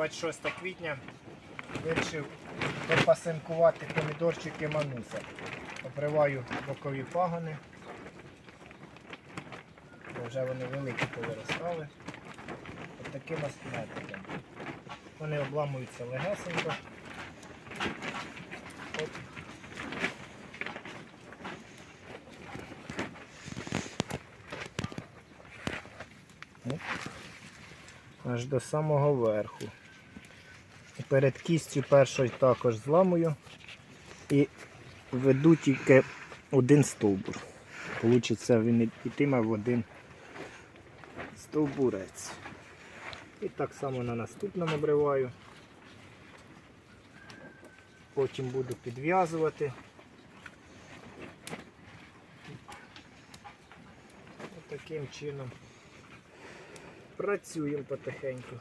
26 квітня вирішив допасинкувати помідорчики мануса. Обриваю бокові пагони. Бо вже вони великі повиростали. Ось таким методом. Вони обламуються легесенько. Оп. Аж до самого верху. Перед кістю першою також зламую і веду тільки один стовбур. Получиться він ітиме в один стовбурець. І так само на наступному обриваю. Потім буду підв'язувати. Таким чином працюємо потихеньку.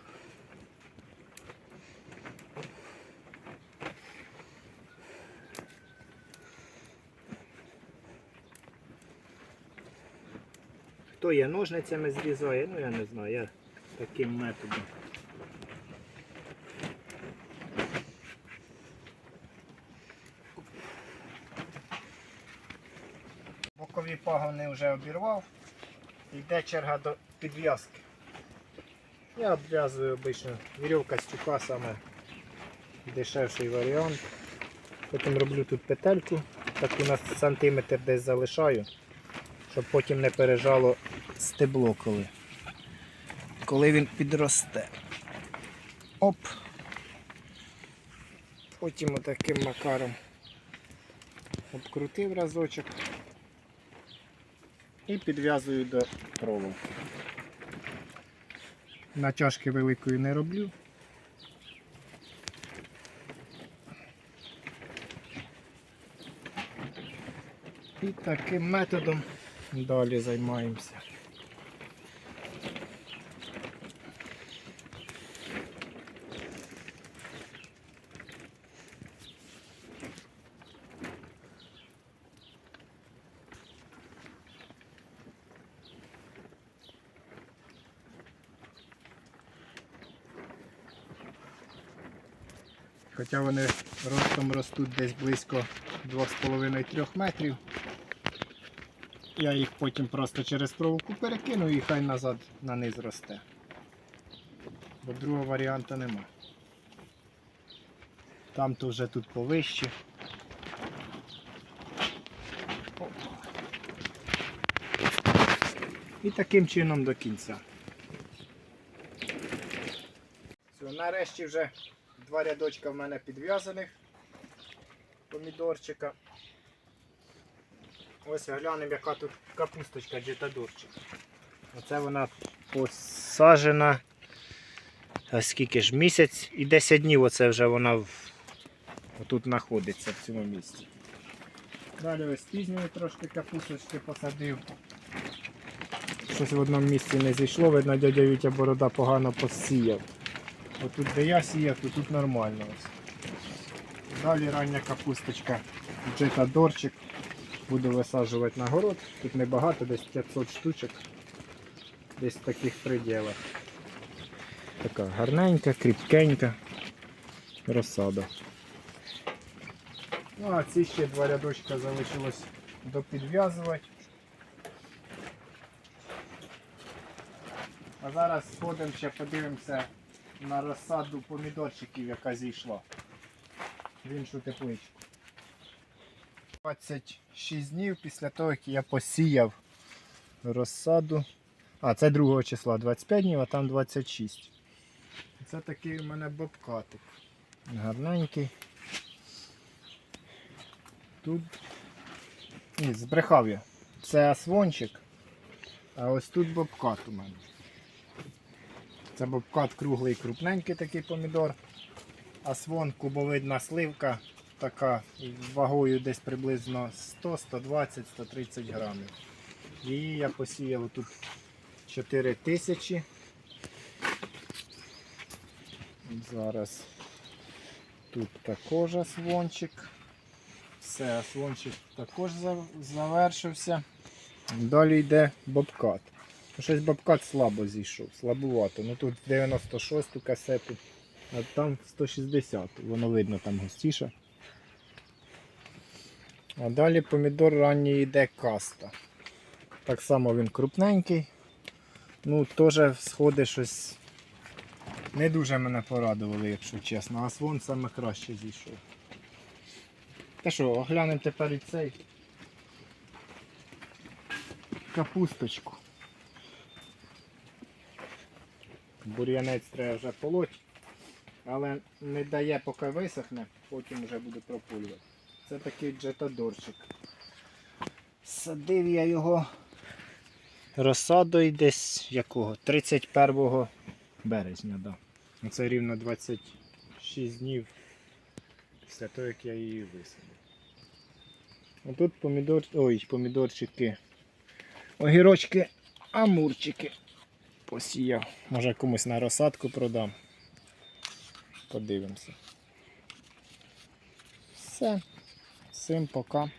Хто є ножницями зрізає, ну я не знаю, я таким методом. Бокові пагони вже обірвав. Йде черга до підв'язки. Я обв'язую обично вірьовка стюка саме дешевший варіант. Потім роблю тут петельку, таку на сантиметр десь залишаю, щоб потім не пережало стебло коли. Коли він підросте. Оп. Потім отаким макаром обкрутив разочок і підв'язую до проволоки. Натяжки великої не роблю. І таким методом далі займаємося. Хоча вони ростом ростуть десь близько 2,5-3 метрів. Я їх потім просто через проволоку перекину і хай назад на низ росте. Бо другого варіанту нема. Там то вже тут повище. І таким чином до кінця. Все, нарешті вже два рядочка в мене підв'язаних помідорчика. Ось глянемо, яка тут капусточка джетадорчик. Оце вона посаджена. А скільки ж місяць і 10 днів оце вже вона в... тут знаходиться в цьому місці. Далі ось пізньої трошки капусточки посадив. Щось в одному місці не зійшло, видно, дядя Вітя борода погано посіяв. Отут де я сіяв, то тут нормально. ось. Далі рання капусточка, джетадорчик. Буду висаджувати на город. Тут небагато, десь 500 штучок. Десь в таких пределах. Така гарненька, кріпкенька розсада. Ну а ці ще два рядочка залишилось допідв'язувати. А зараз сходимо ще подивимося на розсаду помідорчиків, яка зійшла в іншу тепличку. 26 днів після того, як я посіяв розсаду. А, це 2 числа 25 днів, а там 26. Це такий у мене бобкатик. Гарненький. Тут. Ні, збрехав я. Це асвончик. А ось тут бобкат у мене. Це бобкат круглий, крупненький такий помідор. Асвон кубовидна сливка, така вагою десь приблизно 100, 120, 130 грамів. Її я посіяв тут 4 тисячі. Зараз тут також асвончик. Все, асвончик також завершився. Далі йде бобкат. Ну, Щось бобкат слабо зійшов, слабувато. Ну тут 96-ту касету а там 160. Воно видно там густіше. А далі помідор ранній йде каста. Так само він крупненький. Ну, теж сходи щось не дуже мене порадували, якщо чесно. А свон саме краще зійшов. Та що, оглянемо тепер і цей капусточку. Бур'янець треба вже полоть, але не дає поки висохне, потім вже буду прополювати. Це такий джетадорчик. Садив я його розсадою десь якого? 31 березня, да. Оце рівно 26 днів після того, як я її висадив. Отут помідор... Ой, помідорчики. Огірочки, амурчики посіяв. Може комусь на розсадку продам. Подивимося. Все. Всім пока.